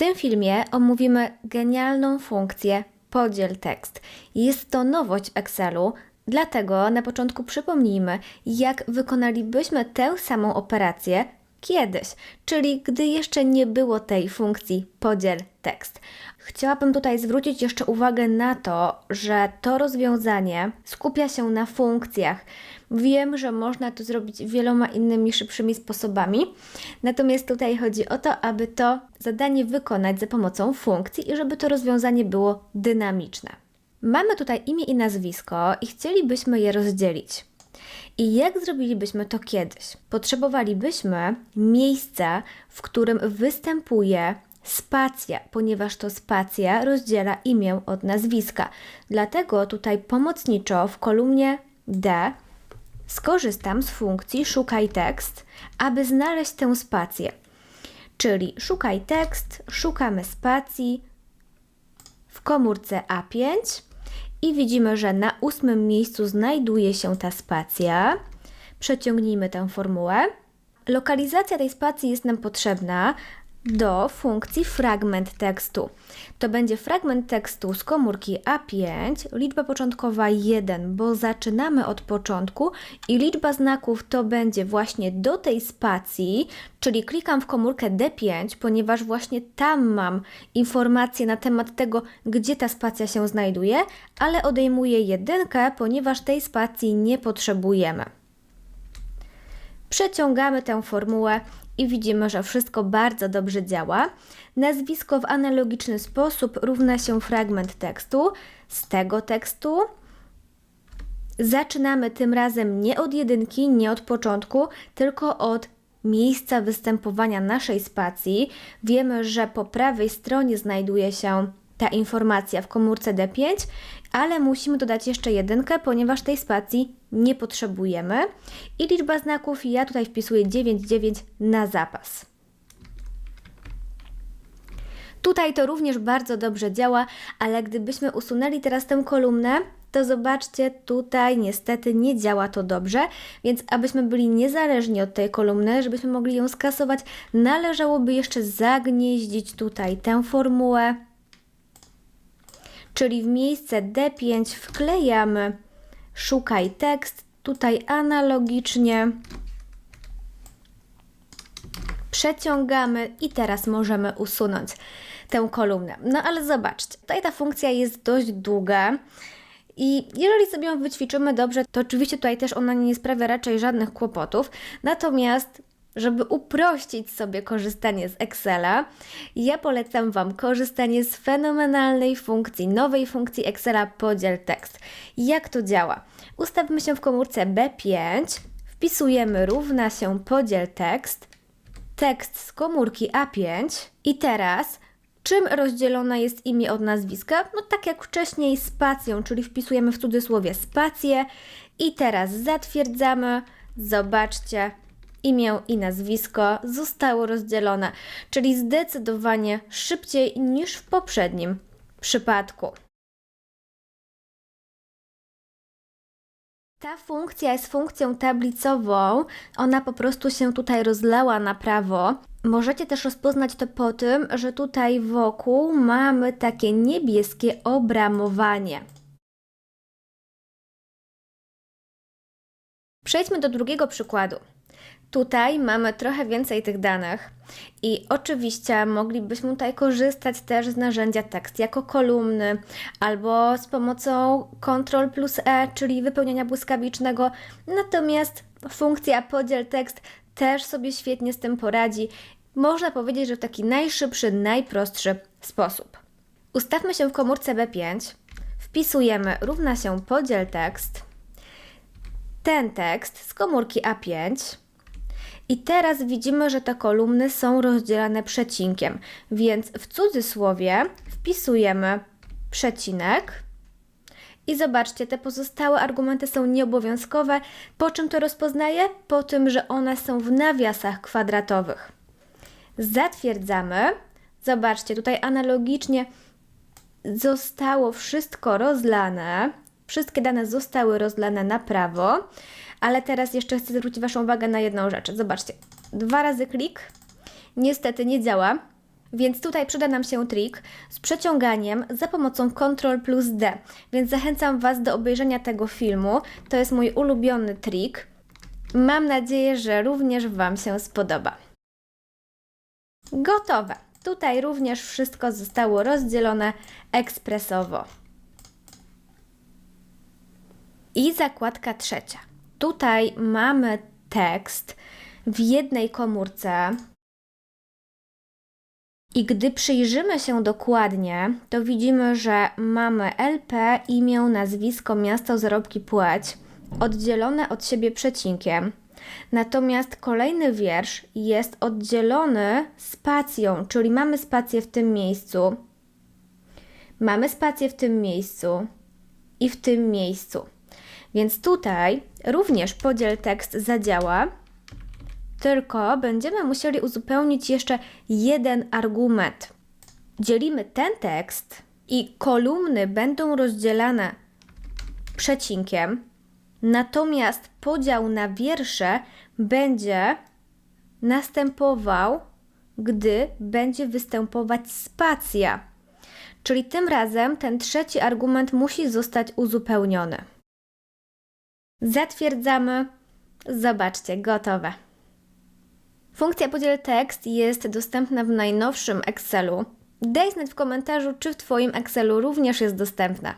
tym filmie omówimy genialną funkcję podziel tekst. Jest to nowość Excelu, dlatego na początku przypomnijmy, jak wykonalibyśmy tę samą operację kiedyś, czyli gdy jeszcze nie było tej funkcji podziel tekst. Chciałabym tutaj zwrócić jeszcze uwagę na to, że to rozwiązanie skupia się na funkcjach. Wiem, że można to zrobić wieloma innymi szybszymi sposobami, natomiast tutaj chodzi o to, aby to zadanie wykonać za pomocą funkcji i żeby to rozwiązanie było dynamiczne. Mamy tutaj imię i nazwisko i chcielibyśmy je rozdzielić. I jak zrobilibyśmy to kiedyś? Potrzebowalibyśmy miejsca, w którym występuje spacja, ponieważ to spacja rozdziela imię od nazwiska. Dlatego tutaj pomocniczo w kolumnie D skorzystam z funkcji szukaj tekst, aby znaleźć tę spację. Czyli szukaj tekst, szukamy spacji w komórce A5 i widzimy, że na ósmym miejscu znajduje się ta spacja. Przeciągnijmy tę formułę. Lokalizacja tej spacji jest nam potrzebna do funkcji fragment tekstu. To będzie fragment tekstu z komórki A5, liczba początkowa 1, bo zaczynamy od początku i liczba znaków to będzie właśnie do tej spacji, czyli klikam w komórkę D5, ponieważ właśnie tam mam informacje na temat tego, gdzie ta spacja się znajduje, ale odejmuję jedynkę, ponieważ tej spacji nie potrzebujemy. Przeciągamy tę formułę i widzimy, że wszystko bardzo dobrze działa. Nazwisko w analogiczny sposób równa się fragment tekstu. Z tego tekstu zaczynamy tym razem nie od jedynki, nie od początku, tylko od miejsca występowania naszej spacji. Wiemy, że po prawej stronie znajduje się ta informacja w komórce D5, ale musimy dodać jeszcze jedynkę, ponieważ tej spacji nie potrzebujemy. I liczba znaków ja tutaj wpisuję 99 na zapas. Tutaj to również bardzo dobrze działa, ale gdybyśmy usunęli teraz tę kolumnę, to zobaczcie, tutaj niestety nie działa to dobrze, więc abyśmy byli niezależni od tej kolumny, żebyśmy mogli ją skasować, należałoby jeszcze zagnieździć tutaj tę formułę, czyli w miejsce D5 wklejamy szukaj tekst, tutaj analogicznie przeciągamy i teraz możemy usunąć tę kolumnę. No ale zobaczcie, tutaj ta funkcja jest dość długa. I jeżeli sobie ją wyćwiczymy dobrze, to oczywiście tutaj też ona nie sprawia raczej żadnych kłopotów. Natomiast żeby uprościć sobie korzystanie z Excela, ja polecam Wam korzystanie z fenomenalnej funkcji, nowej funkcji Excela podziel tekst. Jak to działa? Ustawmy się w komórce B5, wpisujemy równa się podziel tekst, tekst z komórki A5 i teraz czym rozdzielone jest imię od nazwiska? No tak jak wcześniej spacją, czyli wpisujemy w cudzysłowie spację i teraz zatwierdzamy. Zobaczcie, imię i nazwisko zostało rozdzielone, czyli zdecydowanie szybciej niż w poprzednim przypadku. Ta funkcja jest funkcją tablicową, ona po prostu się tutaj rozlała na prawo. Możecie też rozpoznać to po tym, że tutaj wokół mamy takie niebieskie obramowanie. Przejdźmy do drugiego przykładu. Tutaj mamy trochę więcej tych danych i oczywiście moglibyśmy tutaj korzystać też z narzędzia tekst jako kolumny albo z pomocą Ctrl plus E, czyli wypełnienia błyskawicznego. Natomiast funkcja podziel tekst też sobie świetnie z tym poradzi. Można powiedzieć, że w taki najszybszy, najprostszy sposób. Ustawmy się w komórce B5, wpisujemy równa się podziel tekst, ten tekst z komórki A5 i teraz widzimy, że te kolumny są rozdzielane przecinkiem, więc w cudzysłowie wpisujemy przecinek. I zobaczcie, te pozostałe argumenty są nieobowiązkowe. Po czym to rozpoznaję? Po tym, że one są w nawiasach kwadratowych. Zatwierdzamy. Zobaczcie, tutaj analogicznie zostało wszystko rozlane. Wszystkie dane zostały rozlane na prawo. Ale teraz jeszcze chcę zwrócić Waszą uwagę na jedną rzecz. Zobaczcie, dwa razy klik. Niestety nie działa. Więc tutaj przyda nam się trik z przeciąganiem za pomocą Ctrl plus D. Więc zachęcam Was do obejrzenia tego filmu. To jest mój ulubiony trik. Mam nadzieję, że również Wam się spodoba. Gotowe. Tutaj również wszystko zostało rozdzielone ekspresowo. I zakładka trzecia. Tutaj mamy tekst w jednej komórce. I gdy przyjrzymy się dokładnie, to widzimy, że mamy LP, imię, nazwisko, miasto, zarobki, płeć, oddzielone od siebie przecinkiem. Natomiast kolejny wiersz jest oddzielony spacją, czyli mamy spację w tym miejscu, mamy spację w tym miejscu i w tym miejscu. Więc tutaj również podziel tekst zadziała, tylko będziemy musieli uzupełnić jeszcze jeden argument. Dzielimy ten tekst i kolumny będą rozdzielane przecinkiem, natomiast podział na wiersze będzie następował, gdy będzie występować spacja. Czyli tym razem ten trzeci argument musi zostać uzupełniony. Zatwierdzamy. Zobaczcie, gotowe. Funkcja podziel tekst jest dostępna w najnowszym Excelu. Daj znać w komentarzu, czy w Twoim Excelu również jest dostępna.